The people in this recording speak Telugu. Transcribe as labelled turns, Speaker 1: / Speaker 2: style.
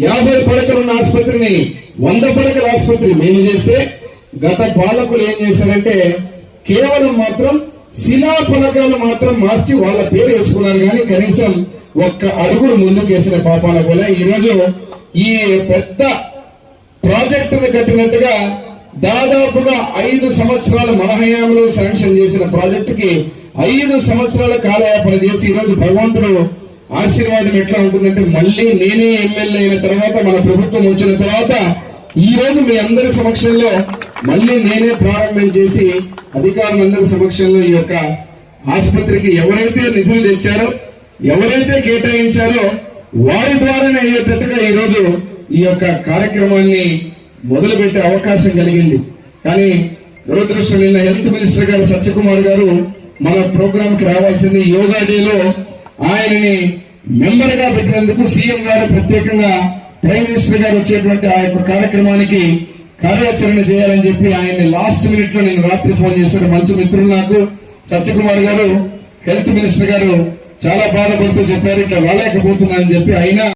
Speaker 1: యాభై పడకలు ఉన్న ఆసుపత్రిని వంద పడకల ఆసుపత్రి మేము చేస్తే గత పాలకులు ఏం చేశారంటే కేవలం మాత్రం శిలా ఫలకాలు మాత్రం మార్చి వాళ్ళ పేరు వేసుకున్నారు కానీ కనీసం ఒక్క అడుగులు ముందుకు వేసిన పాపాల వల్ల ఈరోజు ఈ పెద్ద ప్రాజెక్టును కట్టినట్టుగా దాదాపుగా ఐదు సంవత్సరాలు మన హయాంలో శాంక్షన్ చేసిన ప్రాజెక్టుకి ఐదు సంవత్సరాల కాలయాపన చేసి ఈరోజు భగవంతుడు ఆశీర్వాదం ఎట్లా ఉంటుందంటే మళ్ళీ నేనే ఎమ్మెల్యే అయిన తర్వాత మన ప్రభుత్వం వచ్చిన తర్వాత ఈ రోజు మీ అందరి సమక్షంలో మళ్ళీ నేనే ప్రారంభం చేసి అధికారులందరి సమక్షంలో ఈ యొక్క ఆసుపత్రికి ఎవరైతే నిధులు తెచ్చారో ఎవరైతే కేటాయించారో వారి ద్వారానే అయ్యేటట్టుగా ఈ రోజు ఈ యొక్క కార్యక్రమాన్ని మొదలుపెట్టే అవకాశం కలిగింది. కానీ దురదృష్టం నిన్న హెల్త్ మినిస్టర్ గారు సత్యకుమార్ గారు మన ప్రోగ్రామ్కి రావాల్సింది యోగా డేలో ఆయనని మెంబర్గా పెట్టినందుకు సీఎం గారు ప్రత్యేకంగా ప్రైమ్ మినిస్టర్ గారు వచ్చేటువంటి ఆ యొక్క కార్యక్రమానికి కార్యాచరణ చేయాలని చెప్పి ఆయన్ని లాస్ట్ మినిట్లో నేను రాత్రి ఫోన్ చేశాను. మంచి మిత్రులు నాకు. సత్యకుమార్ గారు హెల్త్ మినిస్టర్ గారు చాలా బాధపడుతూ చెప్పారు. ఇట్లా రాలేకపోతున్నానని చెప్పి అయినా